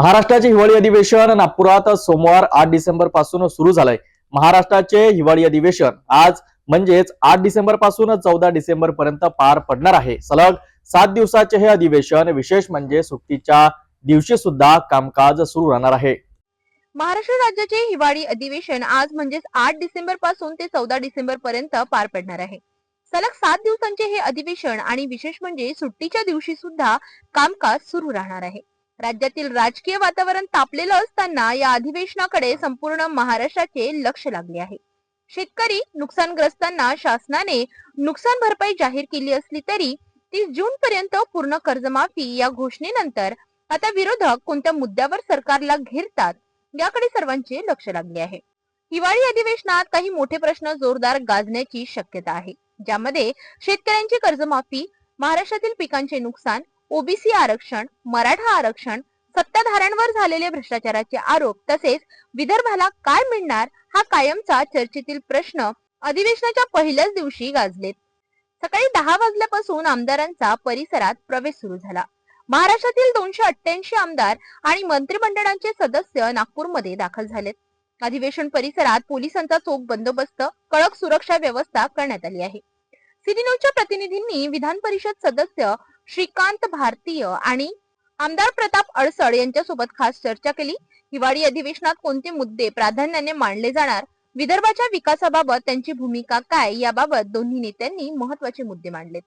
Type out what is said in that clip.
महाराष्ट्राचे हिवाळी अधिवेशन नागपुरात सोमवार आठ डिसेंबरपासून सुरू झालंय. महाराष्ट्राचे हिवाळी अधिवेशन आज म्हणजेच आठ डिसेंबरपासून चौदा डिसेंबर पर्यंत पार पडणार आहे. सलग सात दिवसाचे हे अधिवेशन विशेष म्हणजे सुट्टीच्या दिवशी सुद्धा कामकाज सुरू राहणार आहे. महाराष्ट्र राज्याचे हिवाळी अधिवेशन आज म्हणजेच आठ डिसेंबरपासून ते चौदा डिसेंबर पर्यंत पार पडणार आहे. सलग सात दिवसांचे हे अधिवेशन आणि विशेष म्हणजे सुट्टीच्या दिवशी सुद्धा कामकाज सुरू राहणार आहे. राज्यातील राजकीय वातावरण तापलेलं असताना या अधिवेशनाकडे संपूर्ण महाराष्ट्राचे लक्ष लागले आहे. शेतकरी नुकसानग्रस्तांना शासनाने नुकसान भरपाई जाहीर केली असली तरी तीस जून पर्यंत पूर्ण कर्जमाफी या घोषणेनंतर आता विरोधक कोणत्या मुद्द्यावर सरकारला घेरतात याकडे सर्वांचे लक्ष लागले आहे. हिवाळी अधिवेशनात काही मोठे प्रश्न जोरदार गाजण्याची शक्यता आहे. ज्यामध्ये शेतकऱ्यांची कर्जमाफी महाराष्ट्रातील पिकांचे नुकसान ओबीसी आरक्षण मराठा आरक्षण सत्ताधाऱ्यांवर झालेले भ्रष्टाचाराचे आरोप तसेच विदर्भाला काय मिळणार हा कायमचा चर्चेतील प्रश्न अधिवेशनाच्या पहिल्याच दिवशी गाजलेत. सकाळी दहा वाजल्यापासून आमदारांचा परिसरात प्रवेश सुरू झाला. महाराष्ट्रातील दोनशे अठ्ठ्याऐंशी आमदार आणि मंत्रिमंडळाचे सदस्य नागपूरमध्ये दाखल झालेत. अधिवेशन परिसरात पोलिसांचा चोख बंदोबस्त कडक सुरक्षा व्यवस्था करण्यात आली आहे. सिटी न्यूजच्या प्रतिनिधींनी विधान परिषद सदस्य श्रीकांत भारतीय आणि आमदार प्रताप अडसड यांच्यासोबत खास चर्चा केली. हिवाळी अधिवेशनात कोणते मुद्दे प्राधान्याने मांडले जाणार? विदर्भाच्या विकासाबाबत त्यांची भूमिका काय? याबाबत दोन्ही नेत्यांनी महत्त्वाचे मुद्दे मांडलेत.